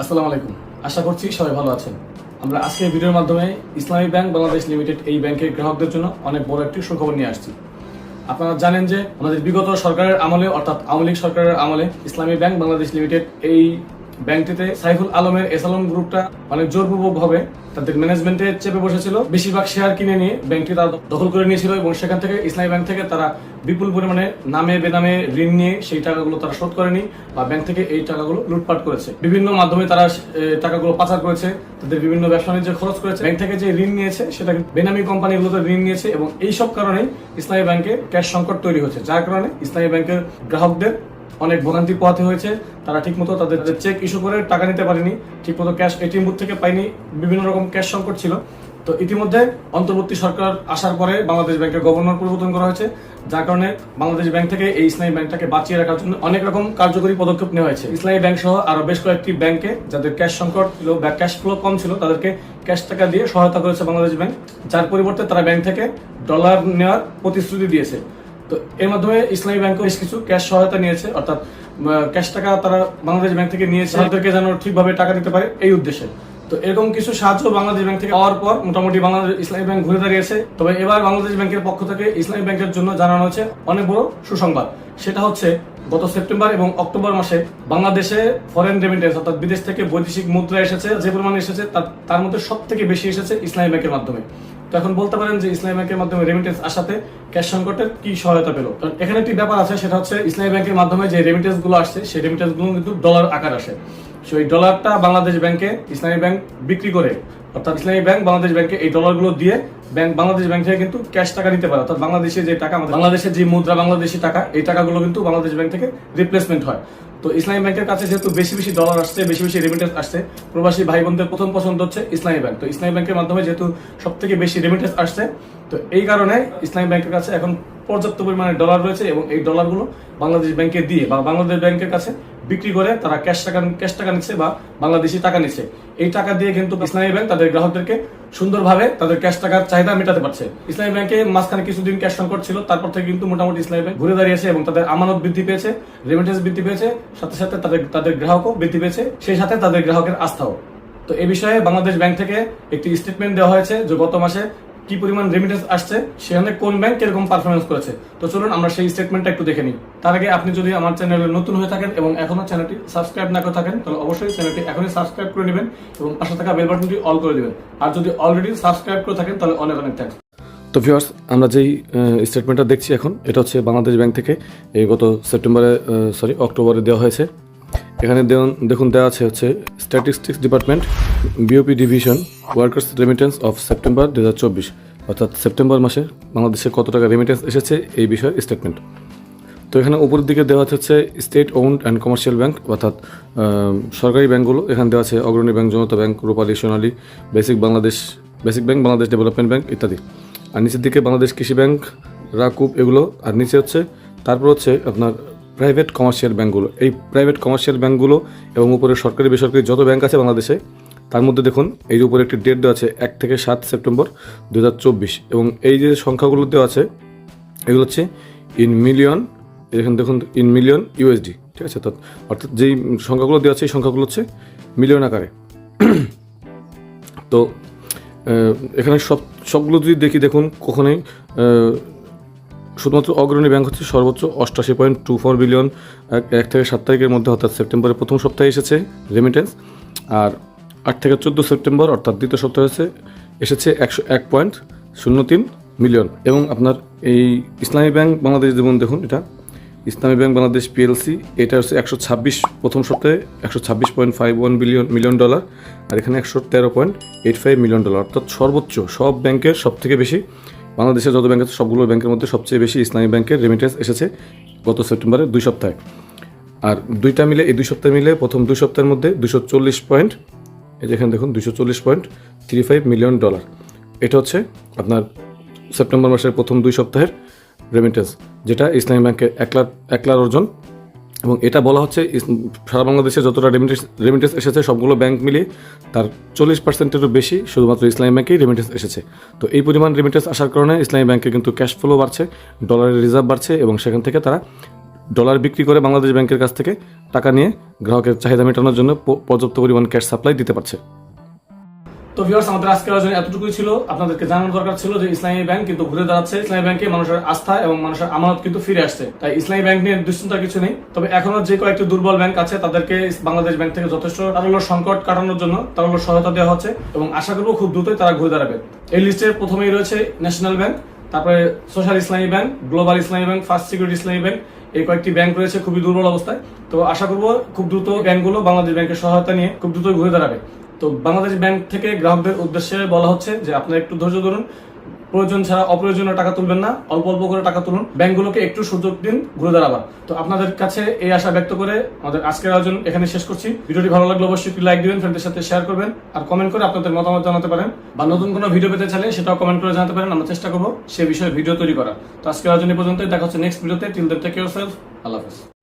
আসসালামু আলাইকুম। আশা করছি সবাই ভালো আছেন। আমরা আজকের ভিডিওর মাধ্যমে ইসলামী ব্যাংক বাংলাদেশ লিমিটেড এই ব্যাংকের গ্রাহকদের জন্য অনেক বড় একটি সুখবর নিয়ে আসছি। আপনারা জানেন যে আমাদের বিগত সরকারের আমলে, অর্থাৎ আওয়ামী লীগ সরকারের আমলে ইসলামী ব্যাংক বাংলাদেশ লিমিটেড এই ব্যাংকটিতে সাইফুল আলমের এসালম গ্রুপটা অনেক জোরপূর্বক ভাবে তাদের ম্যানেজমেন্টে চেপে বসেছিল। বেশিরভাগ শেয়ার কিনে নিয়ে ব্যাংকটি তারা দখল করে নিয়েছিল এবং সেখান থেকে ইসলামী ব্যাংক থেকে তারা বিপুল পরিমাণে নামে বেনামে ঋণ নিয়ে সেই টাকাগুলো তারা শোধ করেনি বা ব্যাংক থেকে এই টাকাগুলো লুটপাট করেছে। বিভিন্ন মাধ্যমে তারা টাকাগুলো পাচার করেছে, তাদের বিভিন্ন ব্যবসা বাণিজ্য খরচ করেছে। ব্যাংক থেকে যে ঋণ নিয়েছে সেটা বেনামি কোম্পানিগুলোতে ঋণ নিয়েছে এবং এই সব কারণেই ইসলামী ব্যাংকে ক্যাশ সংকট তৈরি হয়েছে যার কারণে ইসলামী ব্যাংকের গ্রাহকদের অনেক ভোগান্তি পোহাতে হয়েছে। তারা ঠিকমতো তাদের চেক ইস্যু করে টাকা নিতে পারেনি। ঠিকমতো ক্যাশ এটিএম বুথ থেকে পায়নি। বিভিন্ন রকম ক্যাশ সংকট ছিল। তো ইতিমধ্যে অন্তর্বর্তী সরকার আসার পরে বাংলাদেশ ব্যাংকের গভর্নর পরিবর্তন করা হয়েছে। যার কারণে বাংলাদেশ ব্যাংক থেকে এই ইসলামী ব্যাংকটাকে বাঁচিয়ে রাখার জন্য অনেক রকম কার্যকরী পদক্ষেপ নেওয়া হয়েছে। ইসলামী ব্যাংক সহ আরও বেশ কয়েকটি ব্যাংকে যাদের ক্যাশ সংকট ছিল বা ক্যাশ ফ্লো কম ছিল, তাদেরকে ক্যাশ টাকা দিয়ে সহায়তা করেছে বাংলাদেশ ব্যাংক। যার পরিবর্তে তারা ব্যাংক থেকে ডলার নেওয়ার প্রতিশ্রুতি দিয়েছে। তো এর মাধ্যমে ইসলামী ব্যাংকও বেশ কিছু ক্যাশ সহায়তা নিয়েছে অর্থাৎ ক্যাশ টাকা তারা বাংলাদেশ ব্যাংক থেকে নিয়েছে তাদেরকে যেন ঠিকভাবে টাকা দিতে পারে এই উদ্দেশ্যে। তো এরকম কিছু সাহায্য বাংলাদেশ ব্যাংক থেকে পাওয়ার পর মোটামুটি বাংলাদেশ ইসলামী ব্যাংক ঘুরে দাঁড়িয়েছে। তবে এবার বাংলাদেশ ব্যাংকের পক্ষ থেকে ইসলামী ব্যাংকের জন্য জানানো হয়েছে অনেক বড় সুসংবাদ। সেটা হচ্ছে, গত সেপ্টেম্বর এবং অক্টোবর মাসে বাংলাদেশে ফরেন রেমিটেন্স অর্থাৎ বিদেশ থেকে বৈদেশিক মুদ্রা এসেছে, যে পরিমাণে এসেছে তার- মধ্যে সব থেকে বেশি এসেছে ইসলামী ব্যাংকের মাধ্যমে। তো এখন বলতে পারেন যে ইসলামী ব্যাংকের মাধ্যমে রেমিটেন্স আসাতে ক্যাশ সংকটের কি সহায়তা পেল? কারণ এখানে একটি ব্যাপার আছে, সেটা হচ্ছে ইসলামী ব্যাংকের মাধ্যমে যে রেমিটেন্সগুলো আসছে, সেই রেমিটেন্সগুলো কিন্তু ডলার আকার আসে। সেই ডলারটা বাংলাদেশ ব্যাংকে ইসলামী ব্যাংক বিক্রি করে। অর্থাৎ ইসলামী ব্যাংক বাংলাদেশ ব্যাংকে এই ডলারগুলো দিয়ে ব্যাংক বাংলাদেশ ব্যাংক থেকে কিন্তু ক্যাশ টাকা নিতে পারে। অর্থাৎ বাংলাদেশে যে টাকা বাংলাদেশের যে মুদ্রা, বাংলাদেশি টাকা, এই টাকাগুলো কিন্তু বাংলাদেশ ব্যাংক থেকে রিপ্লেসমেন্ট হয়। তো ইসলামী ব্যাংকের কাছে যেহেতু বেশি বেশি ডলার আসছে, বেশি বেশি রেমিটেন্স আসছে, প্রবাসী ভাই বোনদের প্রথম পছন্দ হচ্ছে ইসলামী ব্যাংক তো ইসলামী ব্যাংকের মাধ্যমে যেহেতু সব থেকে বেশি রেমিটেন্স আসছে, তো এই কারণে ইসলামী ব্যাংকের কাছে এখন পর্যাপ্ত পরিমাণে ডলার রয়েছে এবং এই ডলারগুলো বাংলাদেশ ব্যাংকে দিয়ে বা বাংলাদেশ ব্যাংকের কাছে বিক্রি করে তারা ক্যাশ টাকা ক্যাশ টাকা নিচ্ছে বা বাংলাদেশি টাকা নিচ্ছে। এই টাকা দিয়ে কিন্তু ইসলামী ব্যাংক তাদের গ্রাহকদেরকে সুন্দরভাবে তাদের ক্যাশ টাকার চাহিদা মেটাতে পারছে। ইসলামী ব্যাংকে মাঝখানে কিছুদিন ক্যাশ সংকট ছিল, তারপর থেকে কিন্তু মোটামুটি ইসলামী ব্যাংক ঘুরে দাঁড়িয়েছে এবং তাদের আমানত বৃদ্ধি পেয়েছে রেমিটেন্স বৃদ্ধি পেয়েছে, সাথে সাথে তাদের তাদের গ্রাহকও বৃদ্ধি পেয়েছে, সেই সাথে তাদের গ্রাহকের আস্থাও। তো এ বিষয়ে বাংলাদেশ ব্যাংক থেকে একটি স্টেটমেন্ট দেওয়া হয়েছে যে গত মাসে কি পরিমাণ রেমিটেন্স আসছে, সেখানে কোন ব্যাংক কীরকম পারফরমেন্স করেছে। তো চলুন আমরা সেই স্টেটমেন্টটা একটু দেখে নিই। তার আগে আপনি যদি আমার চ্যানেলে নতুন হয়ে থাকেন এবং এখনও চ্যানেলটি সাবস্ক্রাইব না করে থাকেন, তাহলে অবশ্যই চ্যানেলটি এখনই সাবস্ক্রাইব করে নেবেন এবং পাশে থাকা বেল বাটনটি অল করে দিবেন। আর যদি অলরেডি সাবস্ক্রাইব করে থাকেন, তাহলে অনেক অনেক থ্যাংকস তো ভিউয়ার্স আমরা যেই স্টেটমেন্টটা দেখছি এখন, এটা হচ্ছে বাংলাদেশ ব্যাংক থেকে, এই গত সেপ্টেম্বরে সরি অক্টোবরে দেওয়া হয়েছে। এখানে দেখুন, দেওয়া আছে হচ্ছে statistics department BOP division workers remittance of September দু হাজার চব্বিশ। অর্থাৎ সেপ্টেম্বর মাসে বাংলাদেশে কত টাকা রেমিটেন্স এসেছে এই বিষয়ে স্টেটমেন্ট তো এখানে উপরের দিকে দেওয়া হচ্ছে state owned and commercial bank অর্থাৎ সরকারি ব্যাংকগুলো। এখানে দেওয়া আছে Agrani bank, Janata bank Rupali Sonali basic Bangladesh basic bank Bangladesh development bank ইত্যাদি। আর নিচের দিকে বাংলাদেশ কৃষি ব্যাংক, রাকুব এগুলো। আর নিচে হচ্ছে, তারপর হচ্ছে আপনার প্রাইভেট কমার্শিয়াল ব্যাঙ্কগুলো এই প্রাইভেট কমার্শিয়াল ব্যাঙ্কগুলো এবং উপরে সরকারি, বেসরকারি যত ব্যাঙ্ক আছে বাংলাদেশে, তার মধ্যে দেখুন, এই যে উপরে একটি ডেট দেওয়া আছে, এক থেকে সাত সেপ্টেম্বর দু হাজার চব্বিশ। এবং এই যে সংখ্যাগুলো দেওয়া আছে, এগুলো হচ্ছে ইন মিলিয়ন এখানে দেখুন ইন মিলিয়ন ইউএসডি ঠিক আছে? অর্থাৎ যেই সংখ্যাগুলো দেওয়া আছে, এই সংখ্যাগুলো হচ্ছে মিলিয়ন আকারে। তো এখানে সব, সবগুলো যদি দেখি, দেখুন, কখনোই শুধুমাত্র অগ্রণী ব্যাংক হচ্ছে সর্বোচ্চ অষ্টাশি পয়েন্ট টু ফোর বিলিয়ন, এক থেকে সাত তারিখের মধ্যে, অর্থাৎ সেপ্টেম্বরের প্রথম সপ্তাহে এসেছে রেমিটেন্স আর আট থেকে চোদ্দ সেপ্টেম্বর, অর্থাৎ দ্বিতীয় সপ্তাহে হচ্ছে, এসেছে একশো এক পয়েন্ট শূন্য তিন মিলিয়ন। এবং আপনার এই ইসলামী ব্যাংক বাংলাদেশ, যেমন দেখুন এটা, ইসলামী ব্যাংক বাংলাদেশ পিএলসি এটা হচ্ছে একশো ছাব্বিশ প্রথম সপ্তাহে একশো ছাব্বিশ point five one billion, million dollar, আর এখানে একশো তেরো point eight five million dollar, অর্থাৎ সর্বোচ্চ সব ব্যাংকের সব থেকে বেশি বাংলাদেশের যত ব্যাংক আছে, সবগুলো ব্যাংকের মধ্যে সবচেয়ে বেশি ইসলামী ব্যাংকের রেমিটেন্স এসেছে গত সেপ্টেম্বরের দুই সপ্তাহে। আর দুইটা মিলে, এই দুই সপ্তাহে মিলে প্রথম দুই সপ্তাহের মধ্যে দুশো চল্লিশ পয়েন্ট এই যেখানে দেখুন দুশো চল্লিশ point three five million dollar এটা হচ্ছে আপনার সেপ্টেম্বর মাসের প্রথম দুই সপ্তাহের রেমিটেন্স যেটা ইসলামী ব্যাংকের একলার একলার অর্জন এবং এটা বলা হচ্ছে সারা বাংলাদেশে যতটা রেমিটেন্স রেমিটেন্স এসেছে, সবগুলো ব্যাংক মিলিয়ে তার চল্লিশ পার্সেন্টেরও বেশি শুধুমাত্র ইসলামী ব্যাঙ্কেই রেমিটেন্স এসেছে। তো এই পরিমাণ রেমিটেন্স আসার কারণে ইসলামী ব্যাংকে কিন্তু ক্যাশ ফ্লো বাড়ছে ডলারের রিজার্ভ বাড়ছে এবং সেখান থেকে তারা ডলার বিক্রি করে বাংলাদেশ ব্যাংকের কাছ থেকে টাকা নিয়ে গ্রাহকের চাহিদা মেটানোর জন্য পর্যাপ্ত পরিমাণ ক্যাশ সাপ্লাই দিতে পারছে। তো ভিউয়ার্স আমাদের আজকের আলোচনা এতটুকুই ছিল। আপনাদেরকে জানানোর দরকার ছিল যে ইসলামী ব্যাংক কিন্তু ঘুরে দাঁড়াচ্ছে। ইসলামী ব্যাংকে মানুষের আস্থা এবং মানুষের আমানত কিন্তু ফিরে আসছে। তাই ইসলামী ব্যাংক নিয়ে দুশ্চিন্তার কিছু নেই। তবে এখনও যে কয়েকটি দুর্বল ব্যাংক আছে, তাদেরকে বাংলাদেশ ব্যাংক থেকে যথেষ্ট তারল্য সংকট কাটানোর জন্য তারল্য সহায়তা দেওয়া হচ্ছে এবং আশা করব খুব দ্রুতই তারা ঘুরে দাঁড়াবে। এই লিস্টের প্রথমেই রয়েছে ন্যাশনাল ব্যাংক, তারপরে social Islami bank, global Islami bank, first security Islami bank, এই কয়েকটি ব্যাংক রয়েছে খুবই দুর্বল অবস্থায়। তো আশা করব খুব দ্রুত ব্যাংকগুলো বাংলাদেশ ব্যাংকের সহায়তা নিয়ে খুব দ্রুত ঘুরে দাঁড়াবে। তো বাংলাদেশ ব্যাংক থেকে গ্রাহকদের উদ্দেশ্যে বলা হচ্ছে যে আপনারা একটু ধৈর্য ধরুন। প্রয়োজন ছাড়া অপ্রয়োজনীয় টাকা তুলবেন না। অল্প অল্প করে টাকা তুলুন। ব্যাংকগুলোকে একটু সুযোগ দিন ঘুরে দাঁড়াবার। তো আপনাদের কাছে এই আশা ব্যক্ত করে আমাদের আজকের আয়োজন এখানে শেষ করছি। ভিডিওটি ভালো লাগলে অবশ্যই একটি লাইক দিবেন ফ্রেন্ডের সাথে শেয়ার করবেন, আর কমেন্ট করে আপনাদের মতামত জানাতে পারেন। বা নতুন কোনো ভিডিও পেতে চাইলে সেটাও কমেন্ট করে জানাতে পারেন। আমরা চেষ্টা করব সে বিষয়ে ভিডিও তৈরি করা তো আজকের আয়োজন এই পর্যন্ত দেখা হচ্ছে নেক্সট ভিডিওতে till then take yourself আল্লাহ হাফেজ।